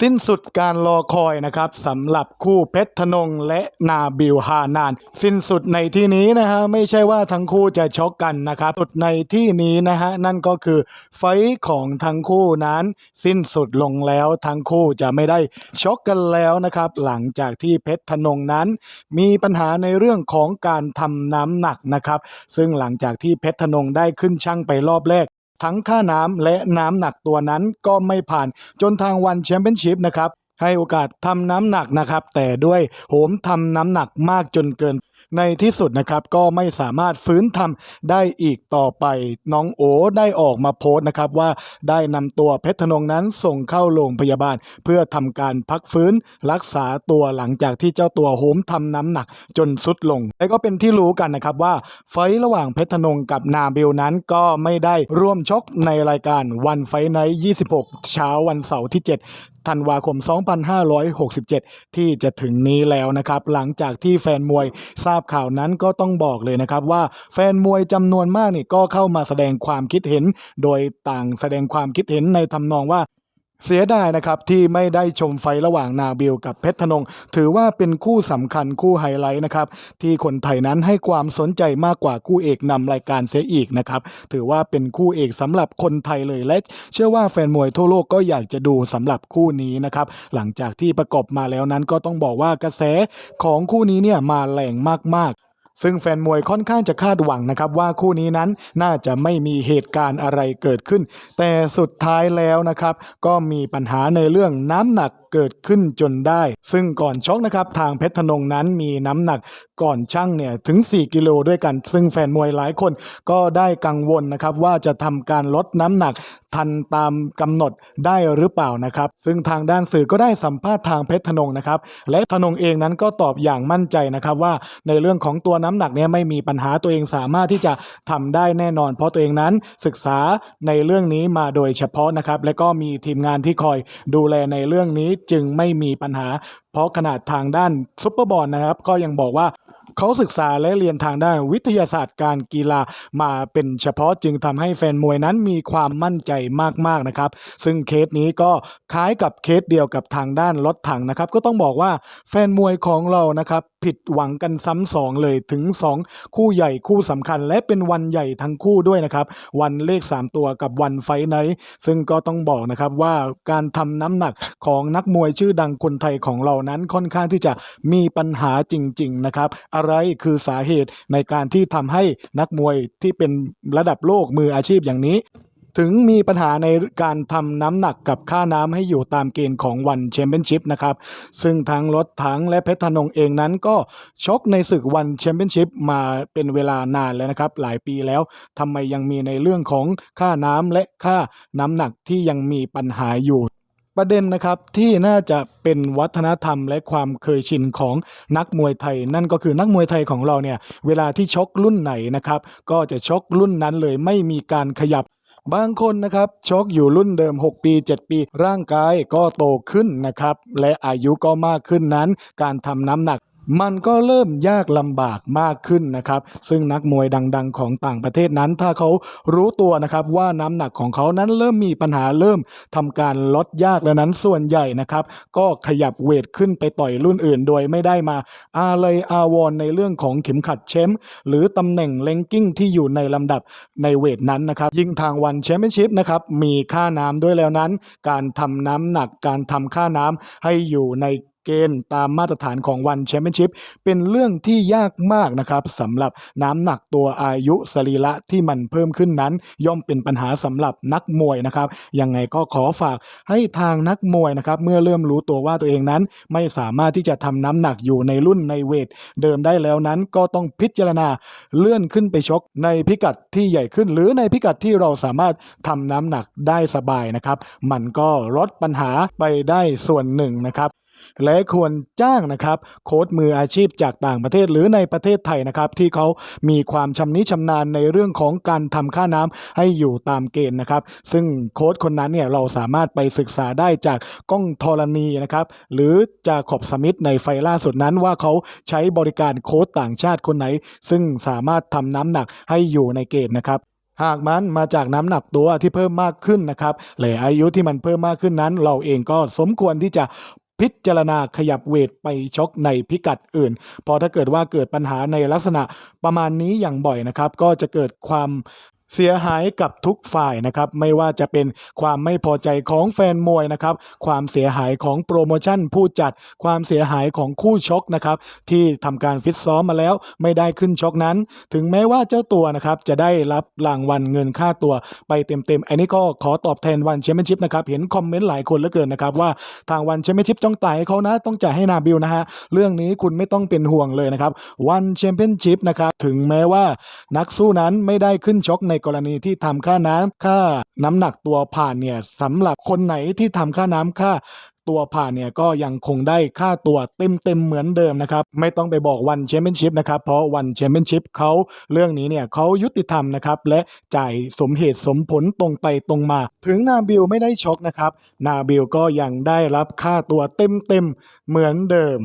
สิ้นสุดการรอคอยนะครับสำหรับคู่เพชรธนงและนาบิลฮานาน สิ้นสุดในที่นี้นะฮะไม่ใช่ว่าทั้งคู่จะชกกันนะครับสุดในที่นี้นะฮะนั่นก็คือไฟของทั้งคู่นั้น สิ้นสุดลงแล้วทั้งคู่จะไม่ได้ชกกันแล้วนะครับ หลังจากที่เพชรธนงนั้น มีปัญหาในเรื่องของการทำน้ำหนักนะครับ ซึ่งหลังจากที่เพชรธนงได้ขึ้นช่างไปรอบแรก ทั้งค่าน้ำและน้ำหนักตัวนั้นก็ไม่ผ่านจนทางวันแชมเปี้ยนชิพนะครับให้โอกาสทำน้ำหนักนะครับ แต่ด้วยโหมทำน้ำหนักมากจนเกิน ในที่สุดนะครับก็ไม่สามารถฟื้นทำได้อีกต่อไป น้องโอได้ออกมาโพสต์นะครับว่าได้นำตัวเพชรธนงนั้นส่งเข้าโรงพยาบาล เพื่อทำการพักฟื้นรักษาตัวหลังจากที่เจ้าตัวโหมทำน้ำหนักจนสุดลง และก็เป็นที่รู้กันนะครับว่าไฟระหว่างเพชรธนงกับนาบิลนั้นก็ไม่ได้ร่วมชกในรายการวันไฟไนท์26 เช้าวันเสาร์ที่ 7ธันวาคม 2567 ที่จะถึงนี้แล้วนะครับ หลังจากที่แฟนมวยทราบข่าวนั้นก็ต้องบอกเลยนะครับว่าแฟนมวยจำนวนมากนี่ก็เข้ามาแสดงความคิดเห็น โดยต่างแสดงความคิดเห็นในทำนองว่า เสียดายนะครับที่ไม่ได้ชมไฟระหว่างนาบิลกับเพชรธนง ถือว่าเป็นคู่สำคัญคู่ไฮไลท์นะครับที่คนไทยนั้นให้ความสนใจมากกว่าคู่เอกนำรายการเสียอีกนะครับถือว่าเป็นคู่เอกสำหรับคนไทยเลยและเชื่อว่าแฟนมวยทั่วโลกก็อยากจะดูสำหรับคู่นี้นะครับหลังจากที่ประกบมาแล้วนั้นก็ต้องบอกว่ากระแสของคู่นี้เนี่ยมาแรงมากๆ ซึ่งแฟนมวยค่อนข้างจะคาดหวังนะครับว่าคู่นี้นั้นน่าจะไม่มีเหตุการณ์อะไรเกิดขึ้น แต่สุดท้ายแล้วนะครับ ก็มีปัญหาในเรื่องน้ำหนัก เกิดขึ้นจนได้ ซึ่งก่อนชกนะครับทางเพชรธนงนั้นมีน้ำหนักก่อนช่างเนี่ยถึง 4 กิโลด้วยกัน ซึ่งแฟนมวยหลายคนก็ได้กังวลนะครับว่าจะทำการลดน้ำหนักทันตามกำหนดได้หรือเปล่านะครับ ซึ่งทางด้านสื่อก็ได้สัมภาษณ์ทางเพชรธนงนะครับ และธนงเองนั้นก็ตอบอย่างมั่นใจนะครับว่าในเรื่องของตัวน้ำหนักเนี่ยไม่มีปัญหาตัวเองสามารถที่จะทำได้แน่นอน เพราะตัวเองนั้นศึกษาในเรื่องนี้มาโดยเฉพาะนะครับและก็มีทีมงานที่คอยดูแลในเรื่องนี้จึงไม่มีปัญหา เพราะขนาดทางด้านซุปเปอร์บอลนะครับ ก็ยังบอกว่าเขาศึกษาและเรียนทางด้านวิทยาศาสตร์การกีฬามาเป็นเฉพาะจึงทำให้แฟนมวยนั้นมีความมั่นใจมากๆนะครับ ซึ่งเคสนี้ก็คล้ายกับเคสเดียวกับทางด้านรถถังนะครับ ก็ต้องบอกว่าแฟนมวยของเรานะครับ ผิดหวังกันซ้ำสองเลยถึง 2 คู่ใหญ่คู่สำคัญ และเป็นวันใหญ่ทั้งคู่ด้วยนะครับวันเลข 3 ตัวกับวันไฟไนท์ซึ่งก็ต้องบอกนะครับว่าการทำน้ำหนักของนักมวยชื่อดังคนไทยของเรานั้นค่อนข้างที่จะมีปัญหาจริง ๆนะครับ อะไรคือสาเหตุในการที่ทำให้นักมวยที่เป็นระดับโลกมืออาชีพอย่างนี้ ถึงมีปัญหาในการทำน้ำหนักกับค่าน้ำให้อยู่ตามเกณฑ์ของวันแชมเปี้ยนชิพนะครับ ซึ่งทั้งรถถังและเพชรธนงเองนั้นก็ชกในศึกวันแชมเปี้ยนชิพมาเป็นเวลานานแล้วนะครับ หลายปีแล้วทำไมยังมีในเรื่องของค่าน้ำและค่าน้ำหนักที่ยังมีปัญหาอยู่ประเด็นนะครับที่น่าจะเป็นวัฒนธรรมและความเคยชินของนักมวยไทย นั่นก็คือนักมวยไทยของเราเนี่ยเวลาที่ชกรุ่นไหนนะครับก็จะชกรุ่นนั้นเลยไม่มีการขยับ บางคนนะครับชกอยู่รุ่นเดิม 6 ปี 7 ปี ร่างกายก็โตขึ้นนะครับ และอายุก็มากขึ้นนั้น การทำน้ำหนัก มันก็เริ่มยากลำบากมากขึ้นนะครับ ซึ่งนักมวยดัง ๆ ของต่างประเทศนั้น ถ้าเขารู้ตัวนะครับว่าน้ำหนักของเขานั้นเริ่มมีปัญหาเริ่มทำการลดยากแล้วนั้นส่วนใหญ่นะครับ ก็ขยับเวทขึ้นไปต่อยรุ่นอื่น โดยไม่ได้มาอาเลยอาวรในเรื่องของเข็มขัดแชมป์หรือตำแหน่งเลงกิ้งที่อยู่ในลำดับในเวทนั้นนะครับ ยิ่งทางวันแชมเปี้ยนชิพนะครับมีค่าน้ำด้วยแล้วนั้น การทำน้ำหนักการทำค่าน้ำให้อยู่ใน เกณฑ์ตามมาตรฐานของวันแชมเปี้ยนชิพเป็นเรื่องที่ยากมากนะครับสำหรับน้ำหนักตัวอายุสรีระที่มันเพิ่มขึ้นนั้น ย่อมเป็นปัญหาสำหรับนักมวยนะครับยังไงก็ขอฝากให้ทางนักมวยนะครับเมื่อเริ่มรู้ตัวว่าตัวเองนั้น ไม่สามารถที่จะทำน้ำหนักอยู่ในรุ่นในเวทเดิมได้แล้วนั้นก็ต้องพิจารณาเลื่อนขึ้นไปชกในพิกัดที่ใหญ่ขึ้น หรือในพิกัดที่เราสามารถทำน้ำหนักได้สบายนะครับ มันก็ลดปัญหาไปได้ส่วนหนึ่งนะครับ และควรจ้างนะครับโค้ชมืออาชีพจากต่างประเทศหรือในประเทศไทยนะครับที่เขามีความชำนิชำนาญในเรื่องของการทำค่าน้ำให้อยู่ตามเกณฑ์นะครับ ซึ่งโค้ชคนนั้นเนี่ยเราสามารถไปศึกษาได้จากกล้องธรณีนะครับหรือจากขอบสมิธในไฟล่าสุดนั้นว่าเขาใช้บริการโค้ชต่างชาติคนไหน ซึ่งสามารถทำน้ำหนักให้อยู่ในเกณฑ์นะครับหากมันมาจากน้ำหนักตัวที่เพิ่มมากขึ้นนะครับและอายุที่มันเพิ่มมากขึ้นนั้น เราเองก็สมควรที่จะ พิจารณาขยับเวทไปชกในพิกัดอื่น พอถ้าเกิดว่าเกิดปัญหาในลักษณะประมาณนี้อย่างบ่อยนะครับ ก็จะเกิดความ เสียหายกับทุกฝ่ายนะครับไม่ว่าจะเป็นความไม่พอใจของแฟนมวยนะครับความเสียหายของโปรโมชั่นผู้จัด ความเสียหายของคู่ชกนะครับที่ทำการฟิตซ้อมมาแล้วไม่ได้ขึ้นชกนั้น ถึงแม้ว่าเจ้าตัวนะครับจะได้รับรางวัลเงินค่าตัวไปเต็มๆอันนี้ก็ขอตอบแทนวันแชมเปี้ยนชิพนะครับเห็นคอมเมนต์หลายคนเหลือเกินนะครับว่าทางวันแชมเปี้ยนชิพจ้องตายให้เขานะต้องจ่ายให้นาบิลนะฮะเรื่องนี้คุณไม่ต้องเป็นห่วงเลยนะครับวันแชมเปี้ยนชิพนะครับถึงแม้ว่านักสู้นั้นไม่ได้ขึ้นชกในกรณีที่ทำค่าน้ำค่าน้ำหนักตัวผ่านเนี่ยสำหรับคนไหนที่ทำค่าน้ำค่าตัวผ่านเนี่ยก็ยังคงได้ค่าตัวเต็มเต็มเหมือนเดิมนะครับ ไม่ต้องไปบอกวันแชมเปี้ยนชิพนะครับ เพราะวันแชมเปี้ยนชิพเขาเรื่องนี้เนี่ยเขายุติธรรมนะครับ และจ่ายสมเหตุสมผลตรงไปตรงมา ถึงนาบิลไม่ได้ช็อกนะครับ นาบิลก็ยังได้รับค่าตัวเต็มเต็มเหมือนเดิม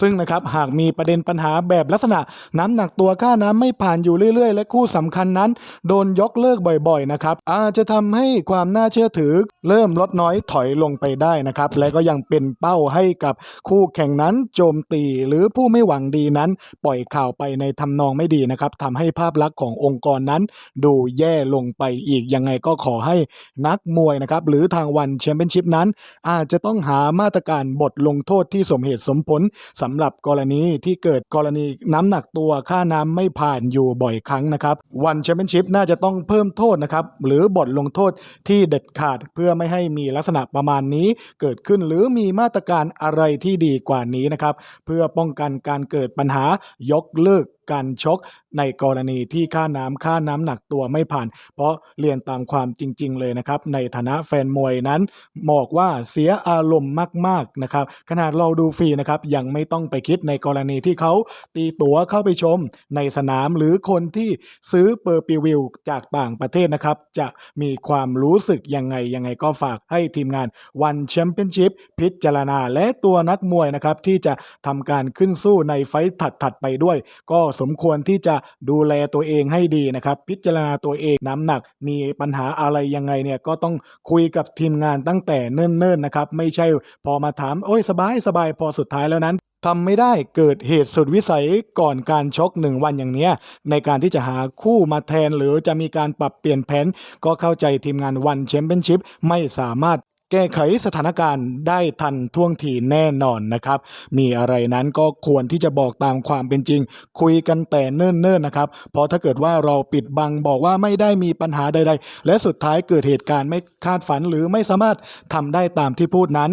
ซึ่งนะครับหากมีประเด็นปัญหาแบบลักษณะน้ำหนักตัวค่าน้ำไม่ผ่านอยู่เรื่อยๆ และคู่สำคัญนั้น โดนยกเลิกบ่อยๆนะครับอาจจะทำให้ความน่าเชื่อถือ เริ่มลดน้อยถอยลงไปได้นะครับและก็ยังเป็นเป้าให้กับคู่แข่งนั้นโจมตีหรือผู้ไม่หวังดีนั้น ปล่อยข่าวไปในทำนองไม่ดีนะครับทำให้ภาพลักษณ์ขององค์กรนั้น ดูแย่ลงไปอีกยังไงก็ขอให้นักมวยนะครับหรือทางวันแชมเปี้ยนชิพนั้น อาจจะต้องหามาตรการบทลงโทษที่สมเหตุสมผลสำหรับกรณีที่เกิดกรณีน้ำหนักตัวค่าน้ำไม่ผ่านอยู่บ่อยครั้งนะครับ วันแชมเปี้ยนชิพน่าจะต้องเพิ่มโทษนะครับ หรือบทลงโทษที่เด็ดขาดเพื่อไม่ให้มีลักษณะประมาณนี้เกิดขึ้นหรือมีมาตรการอะไรที่ดีกว่านี้นะครับ เพื่อป้องกันการเกิดปัญหายกเลิกการชกในกรณีที่ค่าน้ำค่าน้ำหนักตัวไม่ผ่าน เพราะเรียนตามความจริง ๆ เลยนะครับ ในฐานะแฟนมวยนั้นบอกว่าเสียอารมณ์มากๆนะครับขนาดเราดูฟรีนะครับยังไม่ต้องไปคิดในกรณีที่เขาตีตั๋วเข้าไปชมในสนามหรือคนที่ซื้อเปอร์ปิวิวจากต่างประเทศนะครับ จะมีความรู้สึกยังไงยังไงก็ฝากให้ทีมงานวันแชมเปี้ยนชิพพิจารณาและตัวนักมวยนะครับที่จะทำการขึ้นสู้ในไฟต์ถัดๆไปด้วย ก็สมควรที่จะดูแลตัวเองให้ดีนะครับ พิจารณาตัวเองน้ำหนักมีปัญหาอะไรยังไงเนี่ยก็ต้องคุยกับทีมงานตั้งแต่เนิ่นๆนะครับ ไม่ใช่พอมาถามโอ้ยสบายสบายพอสุดท้ายแล้วนั้นทำไม่ได้เกิดเหตุสุดวิสัยก่อนการชกหนึ่งวันอย่างเนี้ยในการที่จะหาคู่มาแทนหรือจะมีการปรับเปลี่ยนแผน ก็เข้าใจทีมงานวันแชมเปี้ยนชิพไม่สามารถ แก้ไขสถานการณ์ได้ทันท่วงทีแน่นอนนะครับ มีอะไรนั้นก็ควรที่จะบอกตามความเป็นจริง คุยกันแต่เนิ่นๆนะครับ เพราะถ้าเกิดว่าเราปิดบังบอกว่าไม่ได้มีปัญหาใด ๆ และสุดท้ายเกิดเหตุการณ์ไม่คาดฝันหรือไม่สามารถทำได้ตามที่พูดนั้น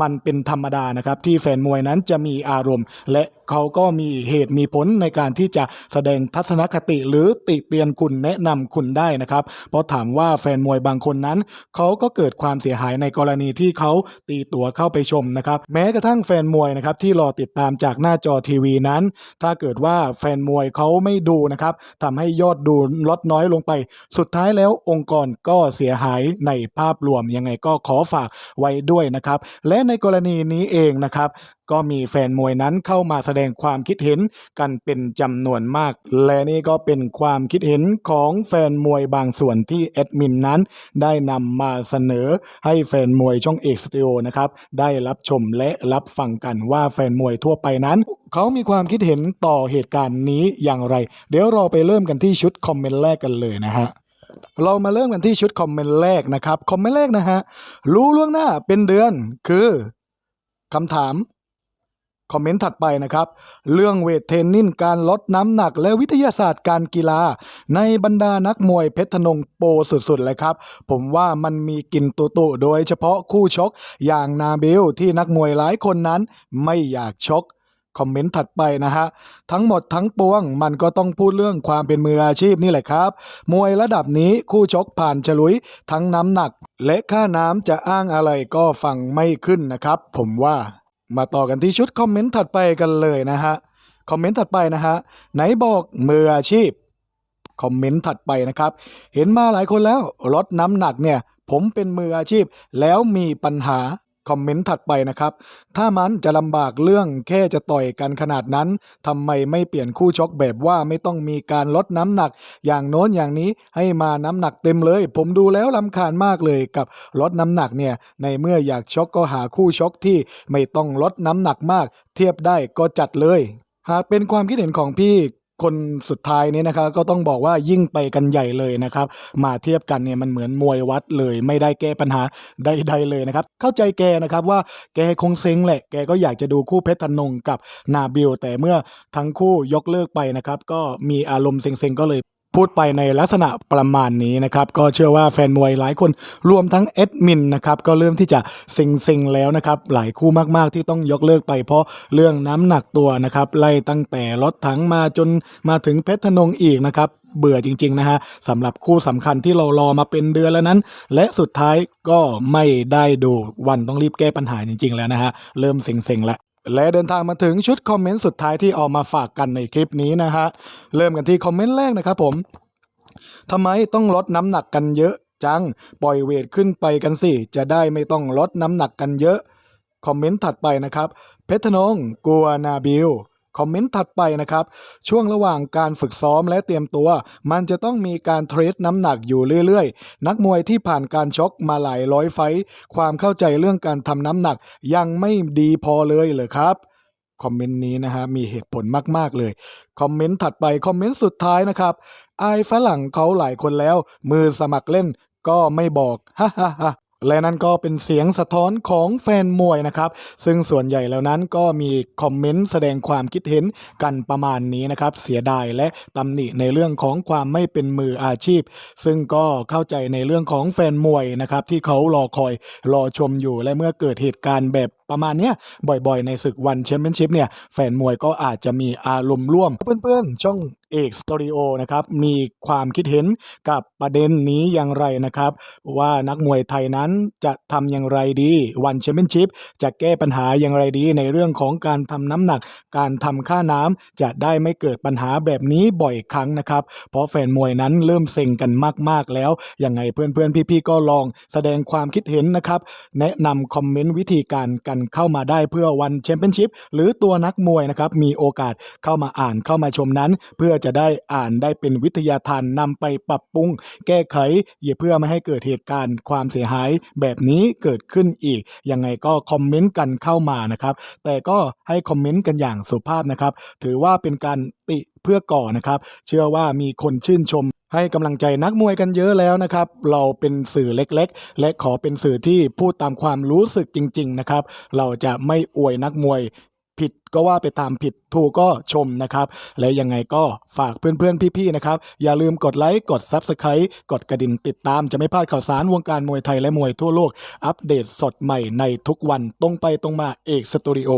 มันเป็นธรรมดานะครับ ที่แฟนมวยนั้นจะมีอารมณ์ และเขาก็มีเหตุมีผลในการที่จะแสดงทัศนคติหรือติเตียนคุณแนะนำคุณได้นะครับ เพราะถามว่าแฟนมวยบางคนนั้น เขาก็เกิดความเสียหายในกรณีที่เขาตีตั๋วเข้าไปชมนะครับ แม้กระทั่งแฟนมวยนะครับที่รอติดตามจากหน้าจอทีวีนั้น ถ้าเกิดว่าแฟนมวยเขาไม่ดูนะครับทำให้ยอดดูลดน้อยลงไป สุดท้ายแล้วองค์กรก็เสียหายในภาพรวมยังไงก็ขอฝากไว้ด้วยนะครับและในกรณีนี้เองนะครับ ก็มีแฟนมวยนั้นเข้ามาแสดงความคิดเห็นกันเป็นจำนวนมาก และนี่ก็เป็นความคิดเห็นของแฟนมวยบางส่วนที่แอดมินนั้น ได้นำมาเสนอให้แฟนมวยช่องเอกสตูดิโอนะครับได้รับชมและรับฟังกันว่าแฟนมวยทั่วไปนั้นเขามีความคิดเห็นต่อเหตุการณ์นี้อย่างไร เดี๋ยวเราไปเริ่มกันที่ชุดคอมเมนต์แรกกันเลยนะฮะ เรามาเริ่มกันที่ชุดคอมเมนต์แรกนะครับ คอมเมนต์แรกนะฮะ รู้ล่วงหน้าเป็นเดือนคือคำถาม คอมเมนต์ถัดไปนะครับ เรื่องเวทเทรนนิ่งการลดน้ำหนักและวิทยาศาสตร์การกีฬา ในบรรดานักมวยเพชรธนงโปสุดๆเลยครับ ผมว่ามันมีกลิ่นตุตุโดยเฉพาะคู่ชก อย่างนาเบลที่นักมวยหลายคนนั้นไม่อยากชก คอมเมนต์ถัดไปนะฮะ ทั้งหมดทั้งปวงมันก็ต้องพูดเรื่องความเป็นมืออาชีพนี่แหละครับ มวยระดับนี้คู่ชกผ่านฉลุย ทั้งน้ำหนัก และค่าน้ำจะอ้างอะไรก็ฟังไม่ขึ้นนะครับ ผมว่ามาต่อกันที่ชุดคอมเมนต์ถัดไปกันเลยนะฮะ คอมเมนต์ถัดไปนะฮะ ไหนบอกมืออาชีพ คอมเมนต์ถัดไปนะครับ เห็นมาหลายคนแล้วลดน้ำหนักเนี่ย ผมเป็นมืออาชีพแล้วมีปัญหา คอมเมนต์ถัดไปนะครับ ถ้ามันจะลำบากเรื่องแค่จะต่อยกันขนาดนั้นทำไมไม่เปลี่ยนคู่ชกแบบว่าไม่ต้องมีการลดน้ำหนัก อย่างโน้นอย่างนี้ให้มาน้ำหนักเต็มเลย ผมดูแล้วลำคาญมากเลยกับลดน้ำหนักเนี่ยในเมื่ออยากชกก็หาคู่ชกที่ไม่ต้องลดน้ำหนักมาก เทียบได้ก็จัดเลย หากเป็นความคิดเห็นของพี่ คนสุดท้ายนี้นะครับก็ต้องบอกว่ายิ่งไปกันใหญ่เลยนะครับ มาเทียบกันเนี่ยมันเหมือนมวยวัดเลย ไม่ได้แก้ปัญหาใดๆเลยนะครับ เข้าใจแกนะครับว่าแกคงเซ็งแหละ แกก็อยากจะดูคู่เพชรธนงกับนาบิลแต่เมื่อทั้งคู่ยกเลิกไปนะครับ ก็มีอารมณ์เซ็งๆก็เลย พูดไปในลักษณะประมาณนี้นะครับ ก็เชื่อว่าแฟนมวยหลายคนรวมทั้งเอ็ดมินนะครับ ก็เริ่มที่จะเซ็งๆแล้วนะครับ หลายคู่มากๆที่ต้องยกเลิกไปเพราะเรื่องน้ำหนักตัวนะครับ ไล่ตั้งแต่รถถังมาจนมาถึงเพชรธนงอีกนะครับเบื่อจริง ๆ นะฮะสำหรับคู่สำคัญที่เรารอมาเป็นเดือนแล้วนั้น และสุดท้ายก็ไม่ได้ดูวันต้องรีบแก้ปัญหาจริง ๆ แล้วนะฮะเริ่มเซ็งๆแล้ว และเดินทางมาถึงชุดคอมเมนต์สุดท้ายที่เอามาฝากกันในคลิปนี้นะฮะ เริ่มกันที่คอมเมนต์แรกนะครับผมทำไมต้องลดน้ำหนักกันเยอะจัง ปล่อยเวทขึ้นไปกันสิ จะได้ไม่ต้องลดน้ำหนักกันเยอะ คอมเมนต์ถัดไปนะครับ เพชรนงกลัวนาบิล คอมเมนต์ถัดไปนะครับ ช่วงระหว่างการฝึกซ้อมและเตรียมตัว มันจะต้องมีการเทรดน้ำหนักอยู่เรื่อยๆ นักมวยที่ผ่านการชกมาหลายร้อยไฟความเข้าใจเรื่องการทำน้ำหนักยังไม่ดีพอเลยเหรอครับคอมเมนต์นี้นะฮะมีเหตุผลมาก ๆ เลย คอมเมนต์ถัดไป คอมเมนต์สุดท้ายนะครับอายฝรั่งเขาหลายคนแล้ว มือสมัครเล่นก็ไม่บอกฮ่าฮ่าฮ่า และนั่นก็เป็นเสียงสะท้อนของแฟนมวยนะครับ ซึ่งส่วนใหญ่แล้วนั้นก็มีคอมเมนต์แสดงความคิดเห็นกันประมาณนี้นะครับ เสียดายและตำหนิในเรื่องของความไม่เป็นมืออาชีพ ซึ่งก็เข้าใจในเรื่องของแฟนมวยนะครับที่เขารอคอยรอชมอยู่และเมื่อเกิดเหตุการณ์แบบ ประมาณเนี้ยบ่อยๆ ในศึกวันแชมเปี้ยนชิพเนี่ยแฟนมวยก็อาจจะมีอารมณ์ร่วม เพื่อนๆ ช่องเอกสตูดิโอนะครับมีความคิดเห็นกับประเด็นนี้อย่างไรนะครับ ว่านักมวยไทยนั้นจะทำอย่างไรดีวันแชมเปี้ยนชิพจะแก้ปัญหาอย่างไรดีในเรื่องของการทำน้ำหนัก การทำค่าน้ำจะได้ไม่เกิดปัญหาแบบนี้บ่อยครั้งนะครับ เพราะแฟนมวยนั้นเริ่มเซ็งกันมากๆแล้วยังไงเพื่อนๆ พี่ๆ ก็ลองแสดงความคิดเห็นนะครับ แนะนำคอมเมนต์วิธีการกันเข้ามาได้เพื่อวันแชมเปี้ยนชิพหรือตัวนักมวยนะครับมีโอกาสเข้ามาอ่านเข้ามาชมนั้น เพื่อจะได้อ่านได้เป็นวิทยาทานนำไปปรับปรุง แก้ไขอย่าเพื่อไม่ให้เกิดเหตุการณ์ความเสียหายแบบนี้เกิดขึ้นอีก ยังไงก็คอมเมนต์กันเข้ามานะครับ แต่ก็ให้คอมเมนต์กันอย่างสุภาพนะครับ ถือว่าเป็นการ ติเพื่อก่อนะครับ เชื่อว่ามีคนชื่นชมให้กำลังใจนักมวยกันเยอะแล้วนะครับ เราเป็นสื่อเล็กๆ และขอเป็นสื่อที่พูดตามความรู้สึกจริง ๆ นะครับ เราจะไม่อวยนักมวยผิดก็ว่าไปตามผิดถูกก็ชมนะครับ และยังไงก็ฝากเพื่อนๆ พี่ๆ นะครับ อย่าลืมกดไลค์ กด Subscribe กดกระดิ่งติดตามจะไม่พลาดข่าวสารวงการมวยไทยและมวยทั่วโลก อัปเดตสดใหม่ในทุกวันตรงไปตรงมาเอกสตูดิโอ